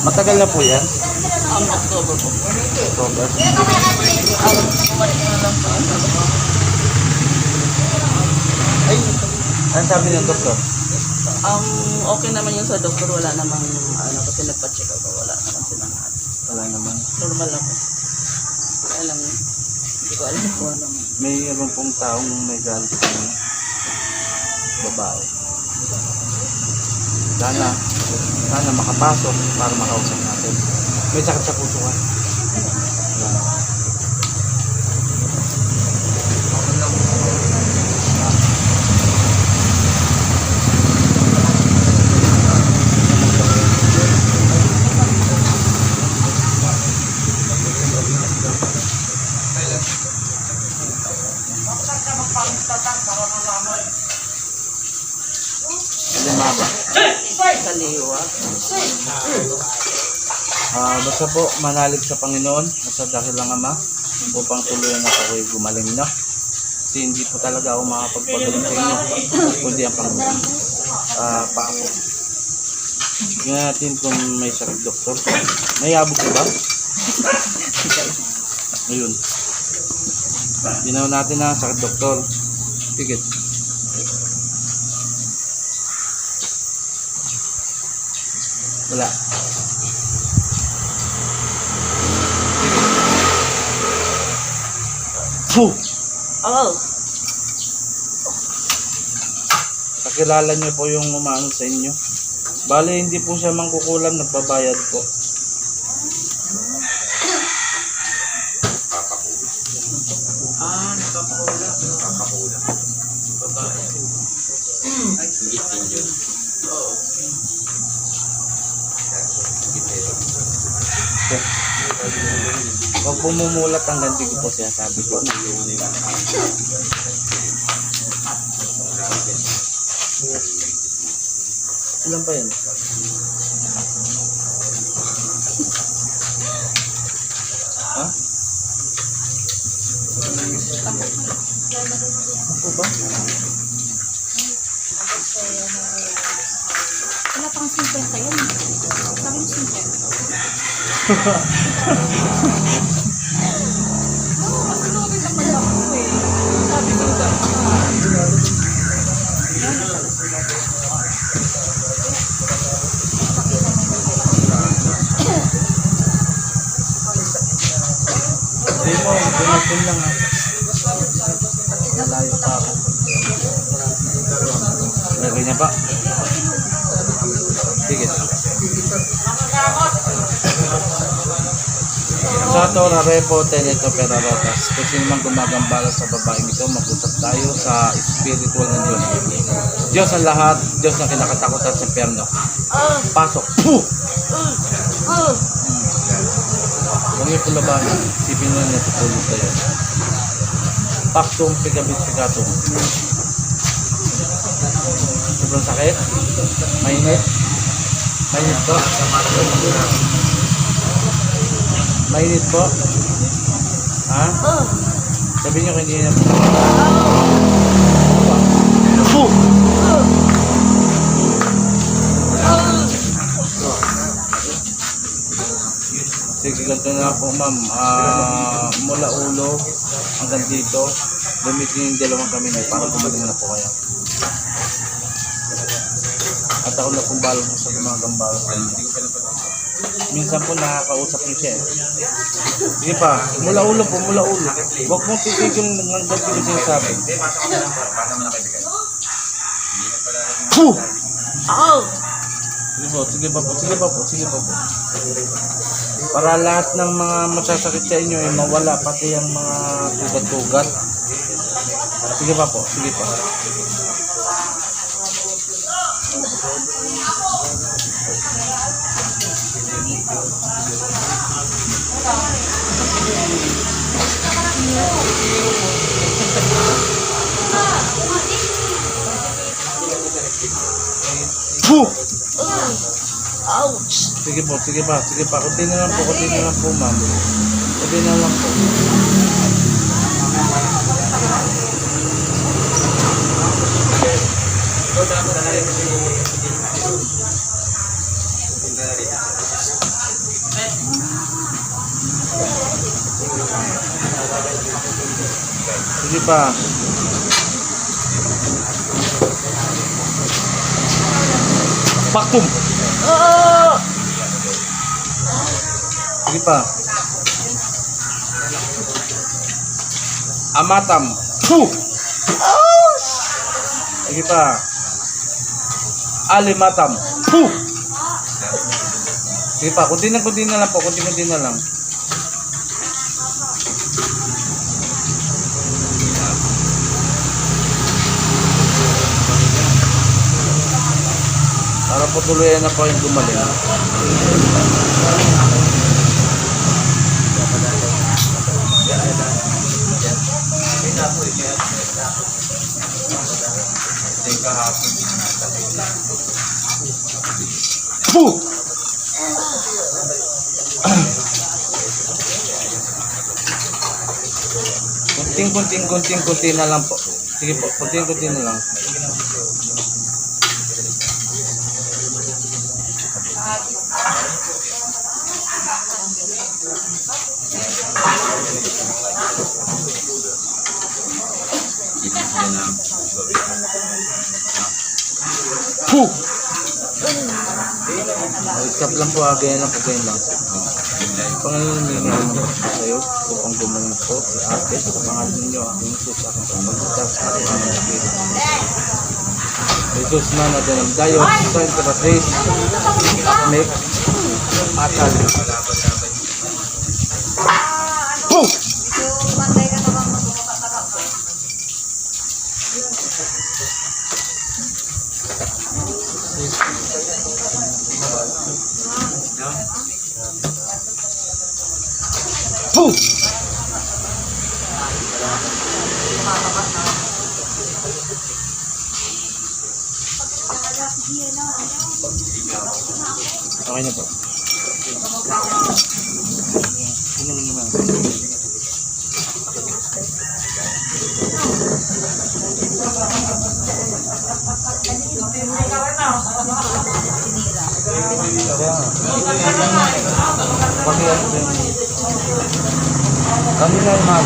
Matagal na po yan? Ang October po. October. Ay, ano sabi ng doktor? Ang okay naman yun sa doktor, wala namang ano kasi nagpa-check up, wala naman ano. Wala naman. Normal lang po. Kaya lang, hindi ko alam kung ano. Mayroon pong taong may galit mga babae. Sana, sana makapasok para makausap natin. May sakit sa puso ka. Yan. Lumaba. Kaliwa. Ah, basta po manalig sa Panginoon sa dahil lang Ama upang tuluyan ako ako'y gumaling na. Kasi hindi po talaga ako makapagpagaling sa inyo kundi ang Panginoon. Ah, pa ako. Tingnan natin kung may sakit doktor. May abot ka ba? Ayun. Ginawa natin na sakit doktor. Sige. Wala. Puh! Oh! Kakilala niyo po yung umano sa inyo. Bale, hindi po siya mangkukulam, nagbabayad po. Ah, nakapula. Huwag pumumulat ang ganti ko po siya, sabi ko. Ilan pa yan? Ha? Ako ba? Wala dumating lang ha. Malayo pa ako. Lagay niya pa. Sige. Sa Tora Repo, Teneto Perarotas, kung sino man gumagambala sa babaeng ito, mag-usap tayo sa spiritual ng Diyos. Diyos ang lahat, Diyos na kinakatakutan sa perno. Ah! Pasok! Puh! Ah! Huwag niyo pulabanan. Sipin mo na tutulog kayo. Paktum, pigabit, pigatum. Sobrang sakit. Mainit. Mainit po. Mainit po. Ha? Ah! Sabi niyo hindi na po. Puh! Sige, ganito na po ma'am. Ah, mula ulo hanggang dito, gamitin yung dalawang kami para gumaling na po kayo. At ako na pong balo po sa mga gambalo. Minsan po nakakausap niyo siya eh. Sige pa, mula ulo po, mula ulo. Huwag mong titigil ng hanggang dito sinasabi. Puh! Oh! Sige po, sige pa po, sige pa po, sige pa po. Para lahat ng mga masasakit sa inyo ay mawala, pati ang mga tugat-tugat. Sige pa po, sige pa. Puh! Ouch! Sige po, sige pa, sige pa. Kunti na lang po, kunti na lang po, ma'am. Kunti na lang po. Sige pa. Vacuum. Sige pa. Amatam. Fu. Sige pa. Alimatam. Fu. Sige pa, kunti na kunti na lang po, kunti kunti na lang. Tuluyan na po yung gumaling. Teka hapon. Fu! Kunting, kunting, kunting, kunting na lang po. Sige po, kunting, kunting na lang. Puh! Stop lang po, ah. ganyan lang po, ganyan lang. May nga naman po sa'yo upang gumaling po ate pangalan ninyo aking Jesus aking kapagkita sa aking mga spirit. Jesus man at ng Diyos sa Imperatriz make atal. Puh! Okay na po. Sino naman? Pakiyan ko. Kami na yung mga